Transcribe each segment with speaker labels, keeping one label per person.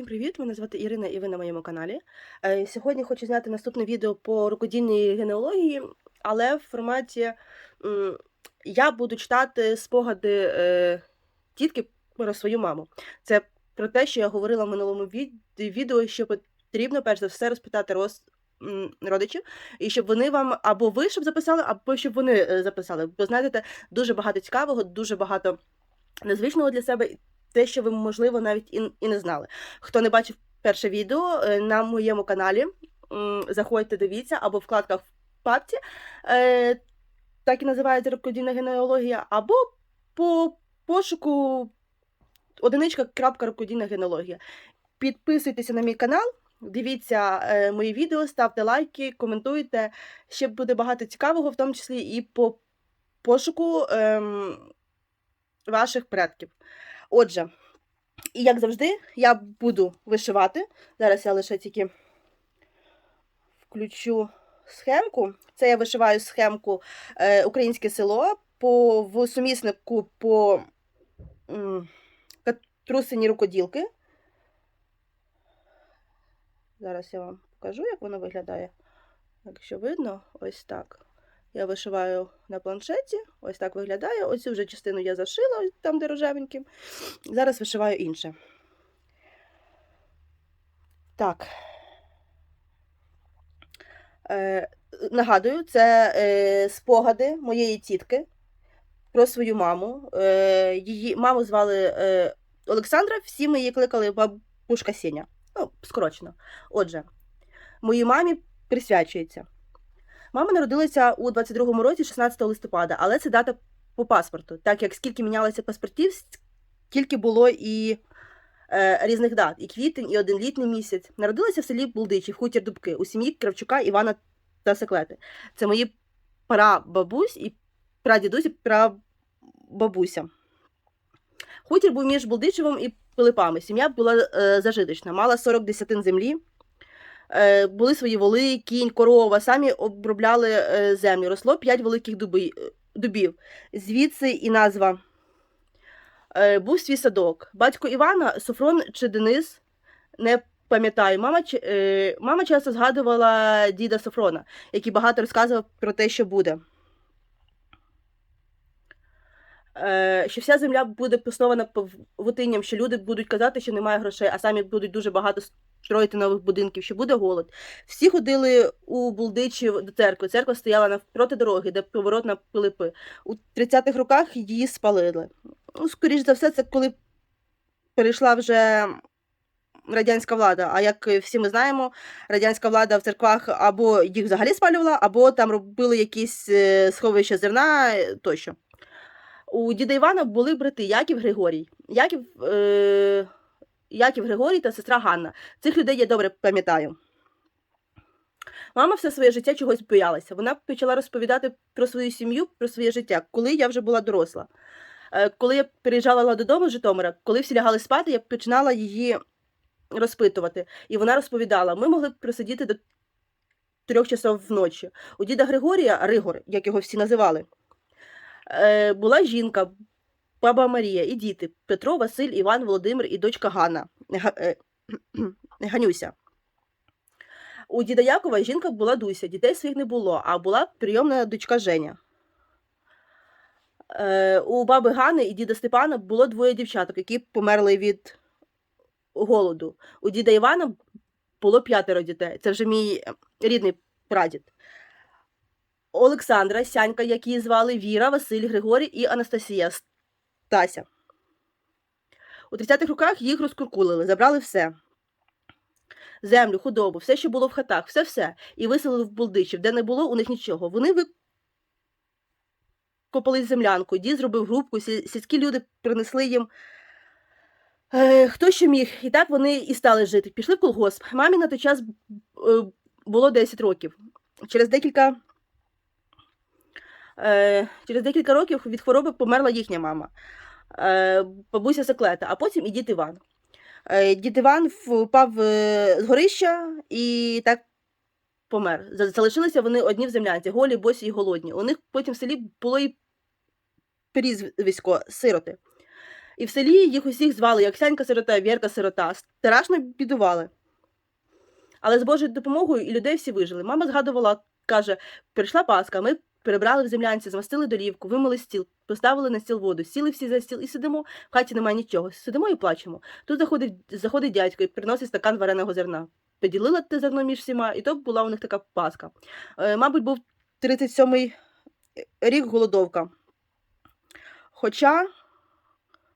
Speaker 1: Всім привіт! Мене звати Ірина і ви на моєму каналі. Е, Сьогодні хочу зняти наступне відео по рукодільній генеалогії, але в форматі я буду читати спогади е, тітки про свою маму. Це про те, що я говорила в минулому відео, що потрібно перш за все розпитати роз, родичів, і щоб вони вам або ви щоб записали, або щоб вони е, записали. Бо знаєте, дуже багато цікавого, дуже багато незвичного для себе те, що ви, можливо, навіть і, і не знали. Хто не бачив перше відео е, на моєму каналі, заходьте, дивіться, або в вкладках в папці, е, так і називається рукодільна генеалогія, або по пошуку одиничка генеалогія. Підписуйтеся на мій канал, дивіться е, мої відео, ставте лайки, коментуйте. Ще буде багато цікавого, в тому числі і по пошуку ем, ваших предків. Отже, і як завжди, я буду вишивати. Зараз я лише тільки включу схемку. Це я вишиваю схемку е, Українське село по, в суміснику по трусині рукоділки. Зараз я вам покажу, як воно виглядає. Якщо видно, ось так. Я вишиваю на планшеті, ось так виглядає. Оцю вже частину я зашила, там, де рожевеньким. Зараз вишиваю інше. Так. Е, нагадую, це е, спогади моєї тітки про свою маму. Е, її маму звали е, Олександра, всі ми її кликали бабушка Сеня. Ну, скорочено. Отже, моїй мамі присвячується. Мама народилася у 22-му році, 16 листопада, але це дата по паспорту, так як скільки мінялося паспортів, скільки було і е, різних дат, і квітень, і один літній місяць. Народилася в селі Булдичі, в хутір Дубки, у сім'ї Кравчука Івана та Секлети. Це мої прабабусь і прадідусь і прабабуся. Хутір був між Булдичевом і Пилипами. Сім'я була е, зажиточна, мала 40 десятин землі. Е, були свої воли, кінь, корова, самі обробляли е, землю. Росло п'ять великих дубів. Звідси і назва. Е, був свій садок. Батько Івана, Софрон чи Денис, не пам'ятаю. Мама, е, мама часто згадувала діда Софрона, який багато розказував про те, що буде. Е, що вся земля буде поснована павутинням, що люди будуть казати, що немає грошей, а самі будуть дуже багато строїти нових будинків, що буде голод. Всі ходили у Булдичі до церкви. Церква стояла навпроти дороги, де поворот на Пилипи. У 30-х роках її спалили. Ну, скоріш за все, це коли перейшла вже радянська влада. А як всі ми знаємо, радянська влада в церквах або їх взагалі спалювала, або там робили якісь е, сховища зерна е, тощо. У діда Івана були брати Яків Григорій. Яків, е, Яків Григорій та сестра Ганна. Цих людей я добре пам'ятаю. Мама все своє життя чогось боялася. Вона почала розповідати про свою сім'ю, про своє життя, коли я вже була доросла. Е, Коли я переїжджала додому з Житомира, коли всі лягали спати, я починала її розпитувати. І вона розповідала: ми могли б просидіти до трьох часов вночі. У діда Григорія, Ригор, як його всі називали, була жінка, баба Марія і діти Петро, Василь, Іван, Володимир і дочка Ганна е, Ганюся. У діда Якова жінка була Дуся, дітей своїх не було, а була прийомна дочка Женя. Е, у баби Гани і діда Степана було двоє дівчаток, які померли від голоду. У діда Івана було п'ятеро дітей. Це вже мій е, рідний прадід. Олександра, Сянька, як її звали, Віра, Василь, Григорій і Анастасія Стася. У 30-х роках їх розкуркулили, забрали все. Землю, худобу, все, що було в хатах, все-все, і виселили в Булдичів, де не було у них нічого. Вони викопали землянку, дід зробив грубку, сільські люди принесли їм е, хто що міг. І так вони і стали жити. Пішли в колгосп. Мамі на той час е, було 10 років. Через декілька через декілька років від хвороби померла їхня мама, е, бабуся Секлета, а потім і дід Іван. Е, дід Іван впав е, з горища і так помер. Залишилися вони одні в землянці, голі, босі і голодні. У них потім в селі було і прізвисько сироти. І в селі їх усіх звали як Сянька сирота, Вірка сирота. Страшно бідували. Але з Божою допомогою і людей всі вижили. Мама згадувала, каже: прийшла Пасха, ми перебрали в землянці, змастили долівку, вимили стіл, поставили на стіл воду, сіли всі за стіл і сидимо. В хаті немає нічого. Сидимо і плачемо. Тут заходить, заходить дядько і приносить стакан вареного зерна. Поділила те зерно між всіма, і то була у них така Пасха. Е, мабуть, був 37-й рік голодовка. Хоча,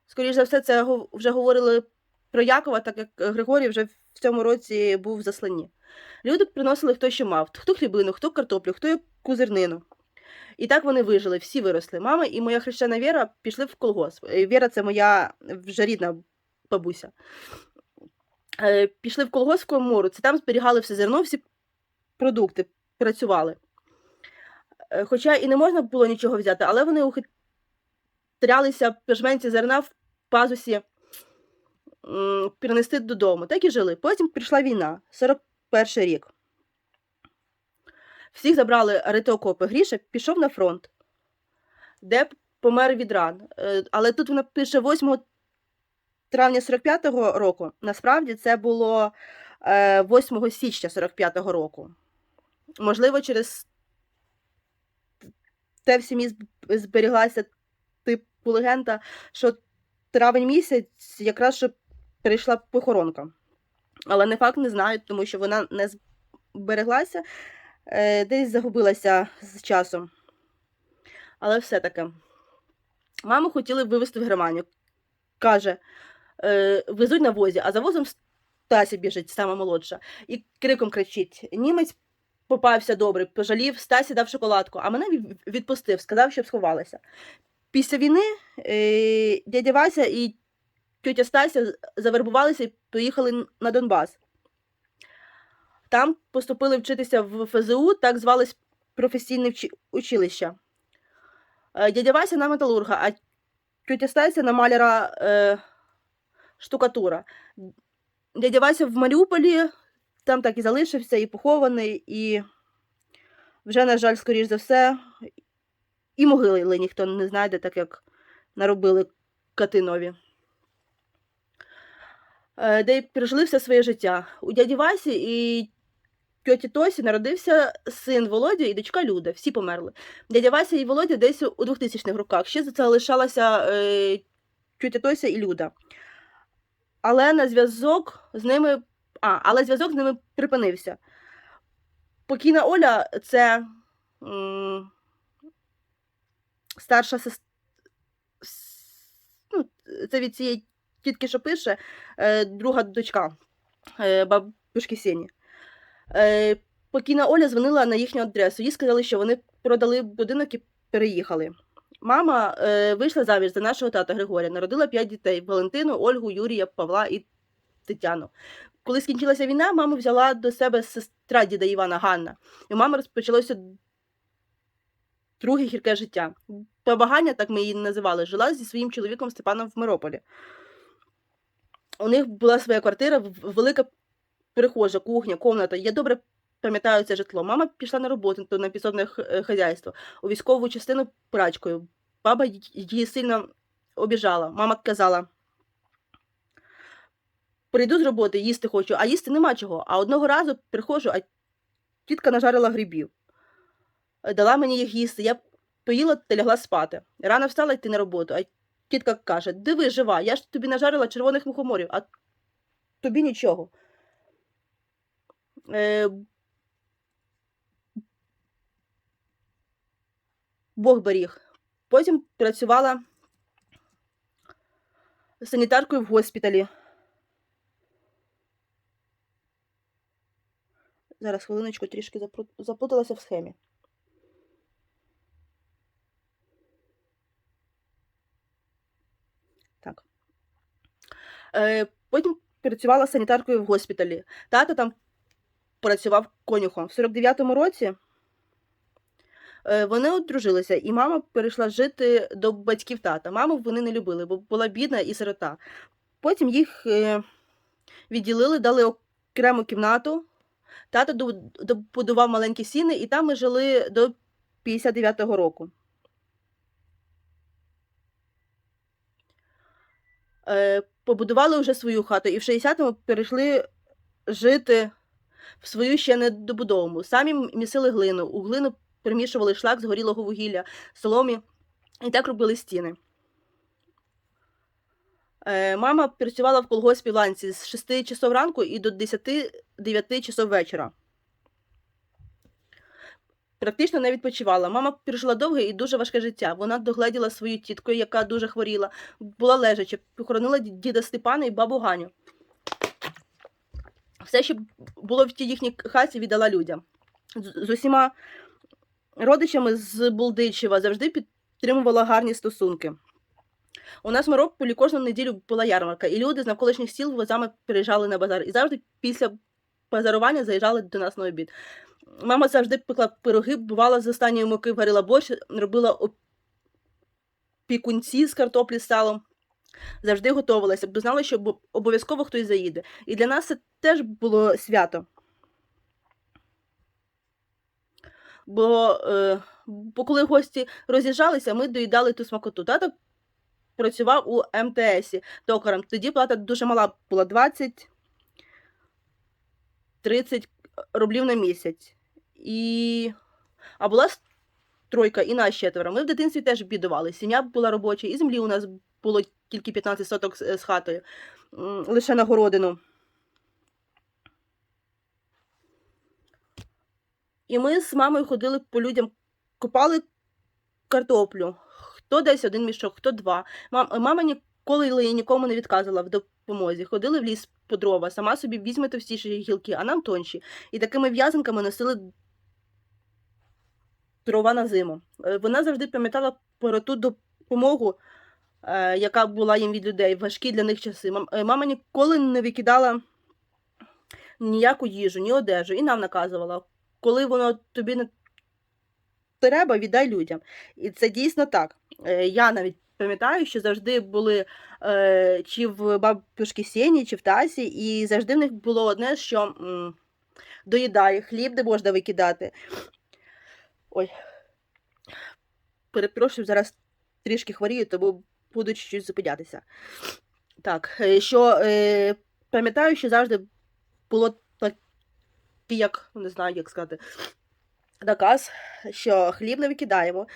Speaker 1: скоріш за все, це вже говорили про Якова, так як Григорій вже в цьому році був в засланні. Люди приносили хто що мав, хто хлібину, хто картоплю, хто яку зернину. І так вони вижили, всі виросли. Мама і моя хрещена Віра пішли в колгосп. Е, Віра це моя вже рідна бабуся. Е, Пішли в колгосп в комору, це там зберігали все зерно, всі продукти, працювали. Е, Хоча і не можна було нічого взяти, але вони ухитрялися пежменці зерна в пазусі перенести додому. Так і жили. Потім прийшла війна, 41 рік. Всіх забрали рити окопи. Гріша пішов на фронт, де помер від ран. Е, Але тут вона пише 8 травня 45-го року. Насправді це було е, 8 січня 45-го року. Можливо, через те в сім'ї зберіглася типу легенда, що травень місяць якраз що прийшла похоронка. Але не факт не знаю, тому що вона не збереглася, е, десь загубилася з часом. Але все-таки. Маму хотіли вивезти в Германію. Каже, е, везуть на возі, а за возом Стася біжить, сама молодша, і криком кричить: Німець попався добре, пожалів, Стасі дав шоколадку, а мене відпустив, сказав, щоб сховалася. Після війни е, дядя Вася і тьотя Стася завербувалися і поїхали на Донбас. Там поступили вчитися в ФЗУ, так звалось професійне вчи- училище. Дядя Вася на металурга, а тьотя Стася на маляра е, штукатура. Дядя Вася в Маріуполі там так і залишився, і похований, і вже, на жаль, скоріш за все, і могили ніхто не знайде, так як наробили кати нові. Е, Де й пережили все своє життя. У дяді Васі і тьоті Тосі народився син Володя і дочка Люда. Всі померли. Дядя Вася і Володя десь у 2000-х роках. Ще залишалася е, тьотя Тося і Люда. Але на зв'язок з ними. А, але зв'язок з ними припинився. Покійна Оля це м, старша сестра. Ну, це від цієї тітки, що пише, е, друга дочка е, бабушки Сені. Е, покійна Оля дзвонила на їхню адресу. Їй сказали, що вони продали будинок і переїхали. Мама е, вийшла заміж за нашого тата Григорія, народила п'ять дітей: Валентину, Ольгу, Юрія, Павла і Тетяну. Коли скінчилася війна, маму взяла до себе сестра діда Івана Ганна. І у мами розпочалося друге гірке життя. Побагання, так ми її називали, жила зі своїм чоловіком Степаном в Мирополі. У них була своя квартира, велика перехожа, кухня, комната. Я добре пам'ятаю це житло. Мама пішла на роботу то на підсобне хазяйство, у військову частину прачкою. Баба її сильно обіжала. Мама казала: прийду з роботи, їсти хочу, а їсти нема чого. А одного разу приходжу, а тітка нажарила грибів. Дала мені їх їсти. Я поїла та лягла спати. Рано встала йти на роботу, а тітка каже: Диви, жива, я ж тобі нажарила червоних мухоморів, а тобі нічого. Е, Бог беріг. Потім працювала санітаркою в госпіталі. Зараз хвилиночку трішки заплуталася в схемі. Так. Е, потім працювала санітаркою в госпіталі. Тато там працював конюхом. В 49-му році е, вони одружилися, і мама перейшла жити до батьків тата. Маму вони не любили, бо була бідна і сирота. Потім їх е, відділили, дали окрему кімнату. Тато ду- добудував маленькі сіни, і там ми жили до 59-го року. Е, побудували вже свою хату і в 60-му перейшли жити в свою ще недобудову. Самі місили глину. У глину примішували шлак з горілого вугілля, соломі і так робили стіни. Е, Мама працювала в колгоспі в ланці з 6 часов ранку і до 10-9 часов вечора. Практично не відпочивала. Мама пережила довге і дуже важке життя. Вона догледіла свою тітку, яка дуже хворіла, була лежача, похоронила діда Степана і бабу Ганю. Все, що було в тій їхній хаті, віддала людям. З, з усіма родичами з Булдичева завжди підтримувала гарні стосунки. У нас в Марокколі кожну неділю була ярмарка, і люди з навколишніх сіл возами переїжджали на базар. І завжди після базарування заїжджали до нас на обід. Мама завжди пекла пироги, бувала з останньої муки, варила борщ, робила опікунці з картоплі з салом. Завжди готувалася, бо знала, що обов'язково хтось заїде. І для нас це теж було свято. Бо, е, бо коли гості роз'їжджалися, ми доїдали ту смакоту. Тато працював у МТСі токарем. Тоді плата дуже мала була 20 30 рублів на місяць. І... А була тройка і нас четверо. Ми в дитинстві теж бідували. Сім'я була робоча, і землі у нас було тільки 15 соток з хатою, лише на городину. І ми з мамою ходили по людям, копали картоплю. Хто десь один мішок, хто два. Мама ніколи нікому не відказувала в допомозі. Ходили в ліс по дрова, сама собі візьме товстіші гілки, а нам тонші. І такими в'язанками носили дрова на зиму. Е, Вона завжди пам'ятала про ту допомогу, яка була їм від людей, важкі для них часи. Е, Мама ніколи не викидала ніяку їжу, ні одежу, і нам наказувала, коли воно тобі не треба, віддай людям. І це дійсно так. Е, Я навіть пам'ятаю, що завжди були е, чи в бабушки Сені, чи в Тасі, і завжди в них було одне, що доїдає, хліб не можна викидати. Ой. Перепрошую, зараз трішки хворію, тому буду чуть-чуть зупинятися. Так, е, що е, пам'ятаю, що завжди було так, як, не знаю, як сказати, наказ, що хліб не викидаємо,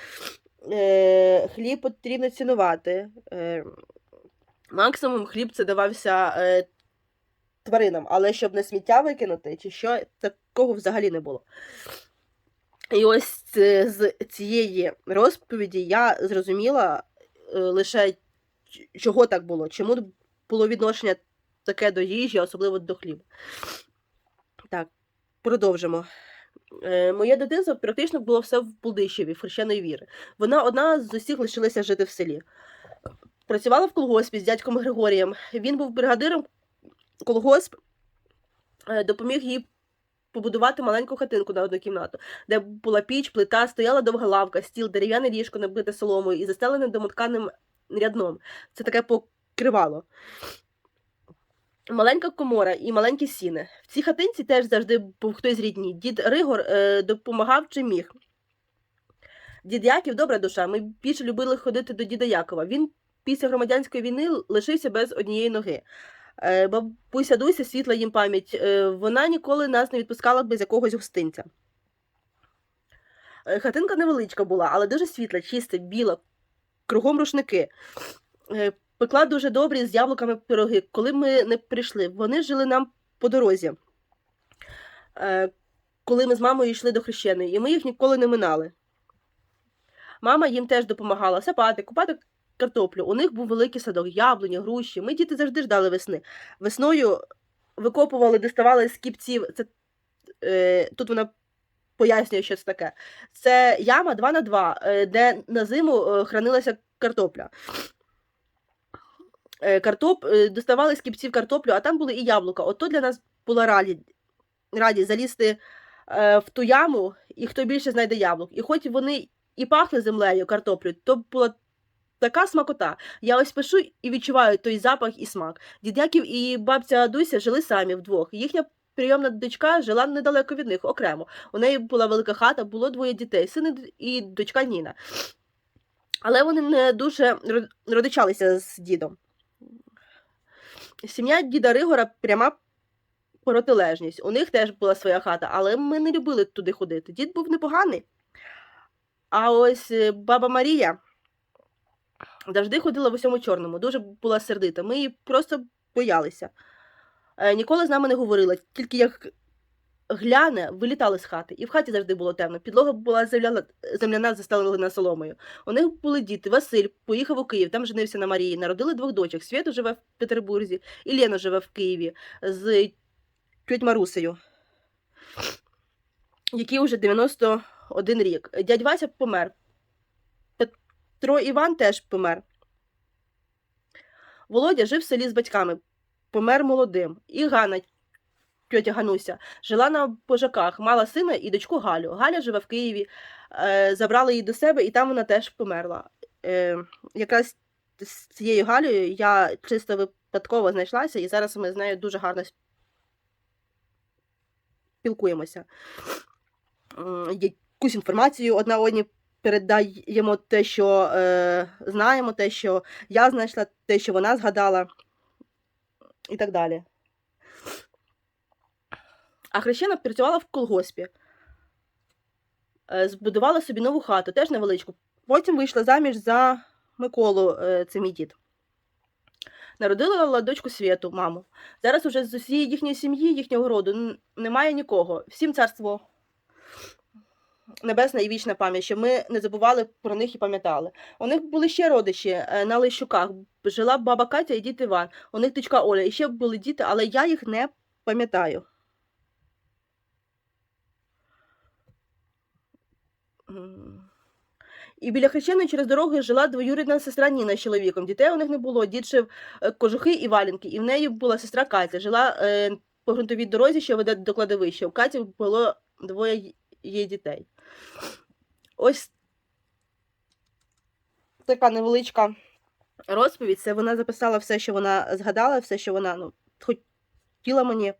Speaker 1: е, хліб потрібно цінувати. Е, максимум хліб це давався е, тваринам, але щоб не сміття викинути, чи що, такого взагалі не було. І ось е, з цієї розповіді я зрозуміла лише чого так було, чому було відношення таке до їжі, особливо до хліба. Так, продовжимо. Е, Моє дитинство практично було все в Булдищеві, в хрещеної віри. Вона одна з усіх лишилася жити в селі. Працювала в колгоспі з дядьком Григорієм. Він був бригадиром колгосп, е, допоміг їй побудувати маленьку хатинку на одну кімнату, де була піч, плита, стояла довга лавка, стіл, дерев'яне ліжко, набите соломою і застелене домотканим рядном. Це таке покривало. Маленька комора і маленькі сіни. В цій хатинці теж завжди був хтось рідні. Дід Ригор е, допомагав чим міг. Дід Яків добра душа. Ми більше любили ходити до діда Якова. Він після громадянської війни лишився без однієї ноги. Е, бабуся Дуся, світла їм пам'ять, е, вона ніколи нас не відпускала без якогось гостинця. Е, Хатинка невеличка була, але дуже світла, чиста, біла, кругом рушники. Пекла дуже добрі з яблуками пироги, коли ми не прийшли. Вони жили нам по дорозі, коли ми з мамою йшли до хрещеної, і ми їх ніколи не минали. Мама їм теж допомагала сапати, купати картоплю. У них був великий садок, яблуні, груші. Ми діти завжди ждали весни. Весною викопували, доставали з кіпців. Це, е, тут вона пояснює, що це таке. Це яма 2 на 2 е, де на зиму е, хранилася картопля. Е, Картоп, доставали з кіпців картоплю, а там були і яблука. Ото для нас була раді, раді залізти в ту яму, і хто більше знайде яблук. І хоч вони і пахли землею, картоплю, то була така смакота. Я ось пишу і відчуваю той запах і смак. Дід Яків і бабця Дуся жили самі вдвох. Їхня прийомна дочка жила недалеко від них, окремо. У неї була велика хата, було двоє дітей, син і дочка Ніна. Але вони не дуже родичалися з дідом. Сім'я діда Ригора пряма протилежність. У них теж була своя хата, але ми не любили туди ходити. Дід був непоганий. А ось е, баба Марія завжди ходила в усьому чорному, дуже була сердита. Ми її просто боялися. Е, Ніколи з нами не говорила, тільки як гляне, вилітали з хати. І в хаті завжди було темно. Підлога була земляна, земляна застелена соломою. У них були діти. Василь поїхав у Київ, там женився на Марії. Народили двох дочок. Свято живе в Петербурзі, і Лена живе в Києві з тьоть Марусею, який уже 91 рік. Дядь Вася помер. Петро Іван теж помер. Володя жив в селі з батьками, помер молодим. І Ганна, тьотя Гануся, жила на пожаках, мала сина і дочку Галю. Галя живе в Києві, е, забрали її до себе, і там вона теж померла. Е, якраз з цією Галею я чисто випадково знайшлася, і зараз ми з нею дуже гарно спілкуємося. Якусь інформацію одна одній передаємо те, що е, знаємо, те, що я знайшла, те, що вона згадала, і так далі. А хрещена працювала в колгоспі, Е, збудувала собі нову хату, теж невеличку. Потім вийшла заміж за Миколу, е, це мій дід. Народила дочку Світу, маму. Зараз уже з усієї їхньої сім'ї, їхнього роду немає нікого. Всім царство небесна і вічна пам'ять, щоб ми не забували про них і пам'ятали. У них були ще родичі е, на Лещуках. Жила баба Катя і дід Іван. У них дочка Оля. І ще були діти, але я їх не пам'ятаю. І біля хрещеної через дорогу жила двоюрідна сестра Ніна з чоловіком. Дітей у них не було. Дід шив е, кожухи і валянки, і в неї була сестра Катя. Жила е, по ґрунтовій дорозі, що веде до кладовища. У Каті було двоє її дітей. Ось така невеличка розповідь. Це вона записала все, що вона згадала, все, що вона ну, хотіла мені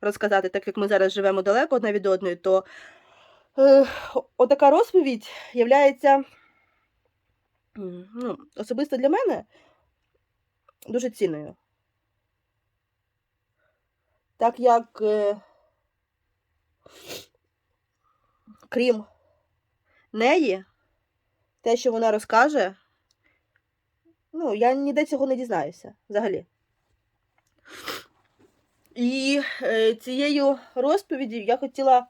Speaker 1: розказати, так як ми зараз живемо далеко одна від одної, то е, отака розповідь являється ну, особисто для мене дуже цінною. Так як, е, крім неї, те, що вона розкаже, ну, я ніде цього не дізнаюся взагалі. І е, цією розповіддю я хотіла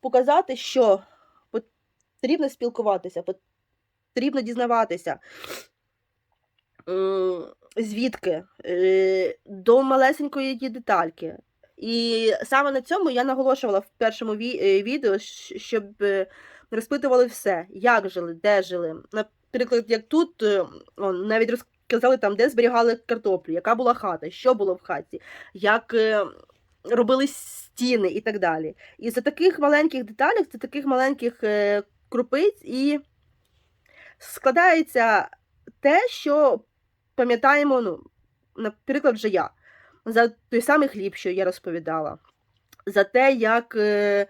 Speaker 1: показати, що потрібно спілкуватися, потрібно дізнаватися, звідки, е, до малесенької детальки. І саме на цьому я наголошувала в першому е, відео, щоб е, розпитували все, як жили, де жили. Наприклад, як тут е, навіть розказали там, де зберігали картоплю, яка була хата, що було в хаті, як робили стіни і так далі. І за таких маленьких деталей, за таких маленьких крупиць і складається те, що пам'ятаємо, ну, наприклад, вже я. За той самий хліб, що я розповідала, за те, як, е,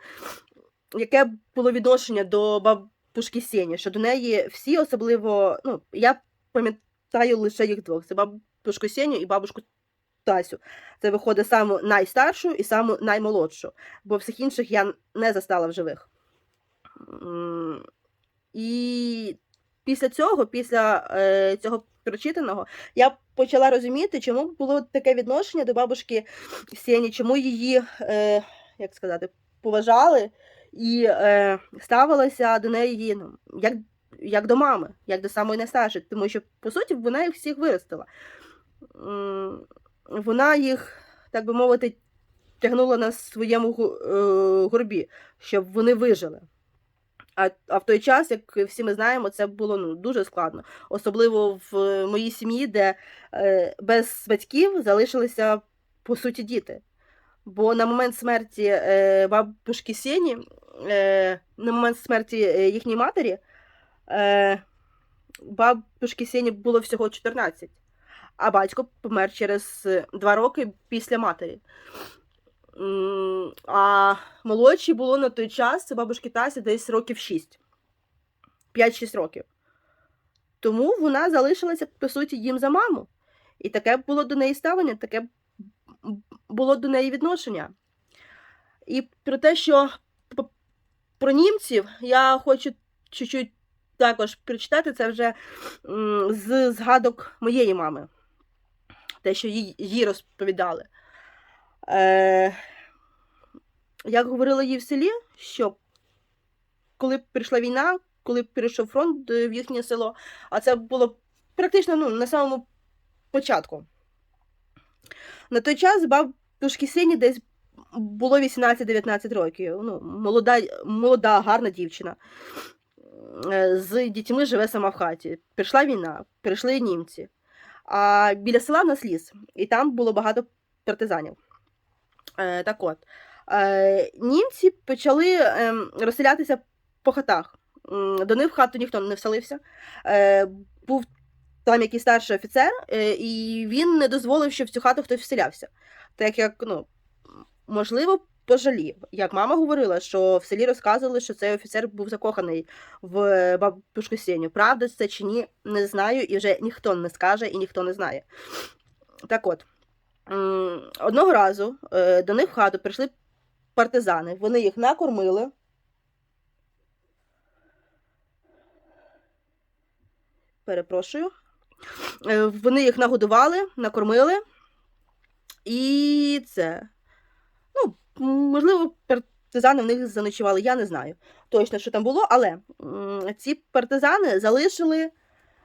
Speaker 1: яке було відношення до бабушки Сені, що до неї всі особливо, ну, я пам'ятаю лише їх двох: це бабушку Сеню і бабушку Тасю. Це виходить саму найстаршу і саму наймолодшу, бо всіх інших я не застала в живих. І після цього, після е, цього прочитаного, я почала розуміти, чому було таке відношення до бабушки Сені, чому її, е, як сказати, поважали і е, ставилися до неї ну, як, як до мами, як до самої найстаршої, тому що, по суті, вона їх всіх виростила. Вона їх, так би мовити, тягнула на своєму е, горбі, щоб вони вижили. А, а в той час, як всі ми знаємо, це було ну, дуже складно. Особливо в е, моїй сім'ї, де е, без батьків залишилися по суті діти. Бо на момент смерті е, бабушки Сені, е, на момент смерті е, їхньої матері, е, бабушки Сені було всього 14, а батько помер через е, два роки після матері. А молодшій було на той час, це бабушки Тасі, десь років 6. 5-6 років. Тому вона залишилася, по суті, їм за маму. І таке було до неї ставлення, таке було до неї відношення. І про те, що про німців я хочу чуть-чуть також прочитати це вже з згадок моєї мами. Те, що їй розповідали. Е, як говорила їй в селі, що коли прийшла війна, коли перейшов фронт е, в їхнє село, а це було практично ну, на самому початку. На той час бабушки Сині десь було 18-19 років. Ну, молода, молода, гарна дівчина. Е, З дітьми живе сама в хаті. Прийшла війна, прийшли німці. А біля села в нас ліс, і там було багато партизанів. Е, так от, е, німці почали е, розселятися по хатах. До них в хату ніхто не вселився. Е, був там якийсь старший офіцер, і він не дозволив, щоб в цю хату хтось вселявся. Так як, ну, можливо, пожалів. Як мама говорила, що в селі розказували, що цей офіцер був закоханий в бабушку Сеню. Правда це чи ні, не знаю, і вже ніхто не скаже і ніхто не знає. Так от, одного разу е, до них в хату прийшли партизани, вони їх накормили. Перепрошую. Е, Вони їх нагодували, накормили. І це. Ну, можливо, партизани в них заночували, я не знаю точно, що там було, але ці партизани залишили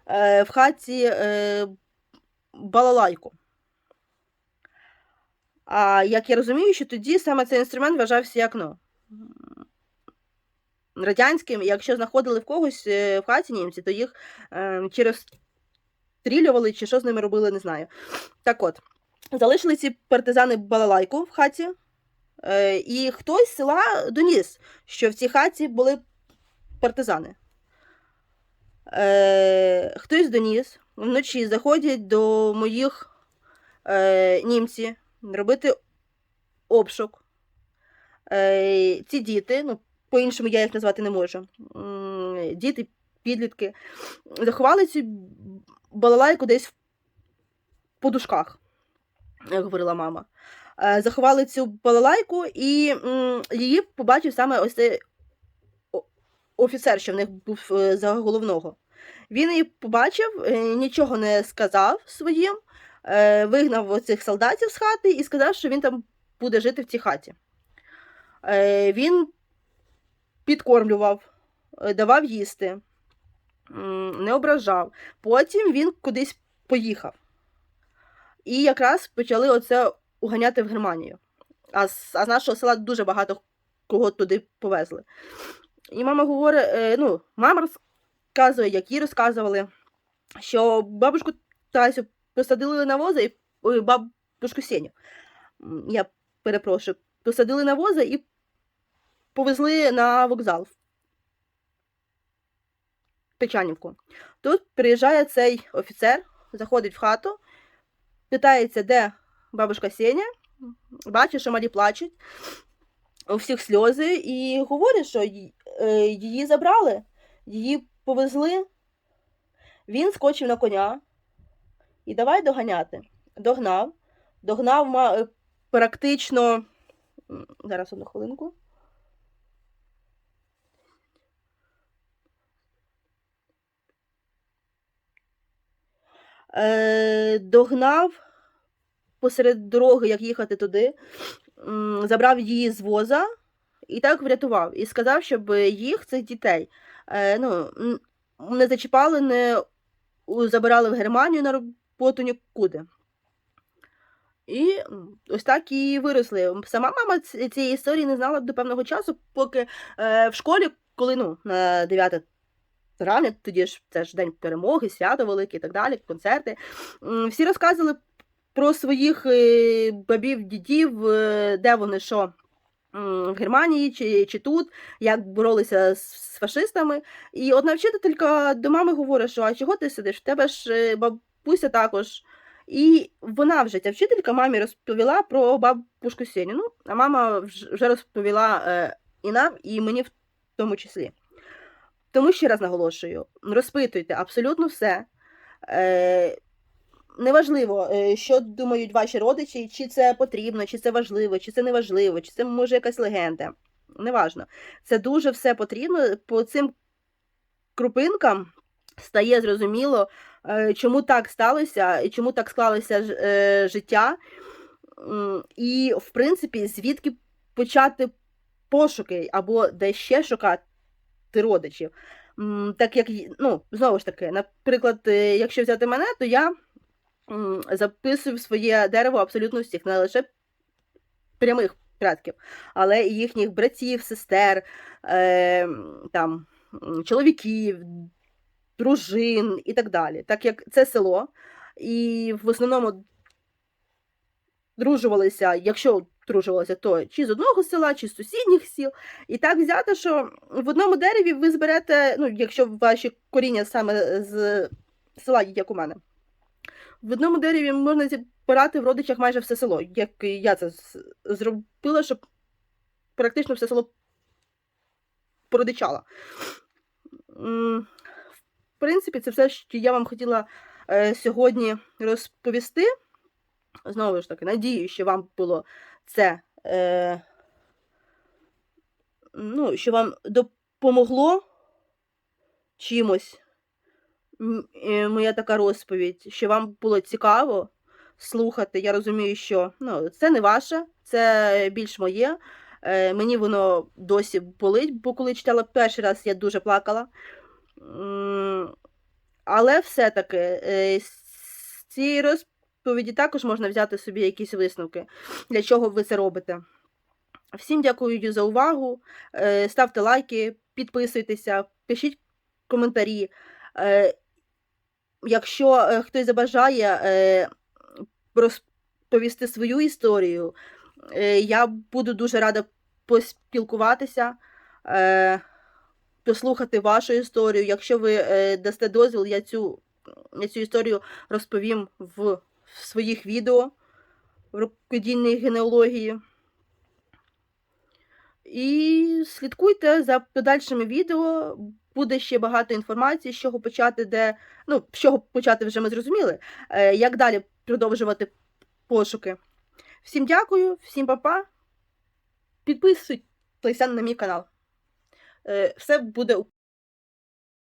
Speaker 1: е, в хаті балалайку. А як я розумію, що тоді саме цей інструмент вважався як ну, радянським, якщо знаходили в когось е, в хаті німці, то їх е, чи розстрілювали, чи що з ними робили, не знаю. Так от, залишили ці партизани балалайку в хаті, е, і хтось з села доніс, що в цій хаті були партизани. Е, хтось доніс, вночі заходять до моїх е, німці робити обшук. Е, ці діти, ну, по-іншому я їх назвати не можу. Діти, підлітки, заховали цю балалайку десь в подушках, як говорила мама. Е, Заховали цю балалайку, і її побачив саме ось цей офіцер, що в них був е, за головного. Він її побачив, нічого не сказав своїм, вигнав оцих солдатів з хати і сказав, що він там буде жити в цій хаті. Е, Він підкормлював, е, давав їсти, не ображав. Потім він кудись поїхав. І якраз почали оце уганяти в Германію. А з, а з нашого села дуже багато кого туди повезли. І мама говорить: е, ну, мама розказує, як їй розказували, що бабушку Тасю посадили на воза і ой, бабушку Сеню. Я перепрошую, посадили на воза і повезли на вокзал Печанівку. Тут приїжджає цей офіцер, заходить в хату, питається, де бабушка Сеня, бачить, що малі плачуть, у всіх сльози, і говорить, що е, її забрали, її повезли. Він скочив на коня і давай доганяти. Догнав, догнав е, практично. Зараз одну хвилинку. Е, догнав посеред дороги, як їхати туди, забрав її з воза і так врятував. І сказав, щоб їх, цих дітей, е, ну, не зачіпали, не забирали в Германію на роботу нікуди. І ось так і виросли. Сама мама цієї історії не знала до певного часу, поки е, в школі, коли ну, на 9 травня, тоді ж це ж день перемоги, свято велике і так далі, концерти. Всі розказували про своїх е, бабів, дідів, е, де вони що. В Германії чи, чи тут, як боролися з, з фашистами. І одна вчителька до мами говорить, що а чого ти сидиш? В тебе ж е, бабуся також. І вона вже, ця вчителька, мамі розповіла про бабушку Сеню. Ну, а мама вже розповіла е, і нам, і мені в тому числі. Тому ще раз наголошую: розпитуйте абсолютно все. Е, неважливо, е, що думають ваші родичі, чи це потрібно, чи це важливо, чи це неважливо, чи це може якась легенда. Неважно. Це дуже все потрібно. По цим крупинкам стає зрозуміло, чому так сталося і чому так склалося е, життя. І, в принципі, звідки почати пошуки або де ще шукати родичів. Так як, ну, знову ж таки, наприклад, е, якщо взяти мене, то я записую в своє дерево абсолютно всіх, не лише прямих предків, але і їхніх братів, сестер, е, там, чоловіків, дружин і так далі. Так як це село, і в основному дружувалися, якщо дружувалися, то чи з одного села, чи з сусідніх сіл. І так взято, що в одному дереві ви зберете, ну, якщо ваші коріння саме з села, як у мене, в одному дереві можна зібрати в родичах майже все село, як я це зробила, щоб практично все село породичало. Принципі, це все, що я вам хотіла е, сьогодні розповісти. Знову ж таки, надію, що вам було це. Е, ну, що вам допомогло чимось. Е, Моя така розповідь, що вам було цікаво слухати. Я розумію, що ну, це не ваше, це більш моє. Е, мені воно досі болить, бо коли читала перший раз, я дуже плакала. М, Але все-таки е, з цієї розповіді також можна взяти собі якісь висновки, для чого ви це робите. Всім дякую за увагу. Е, Ставте лайки, підписуйтеся, пишіть коментарі. Е, Якщо е, хтось забажає е, розповісти свою історію, е, я буду дуже рада поспілкуватися, е, послухати вашу історію. Якщо ви е, дасте дозвіл, я цю, я цю історію розповім в, в своїх відео в рукодільній генеалогії. І слідкуйте за подальшими відео. Буде ще багато інформації, з чого почати, де. Ну, з чого почати вже ми зрозуміли. Е, як далі продовжувати пошуки. Всім дякую, всім па-па. Підписуйтеся на мій канал. Е, все буде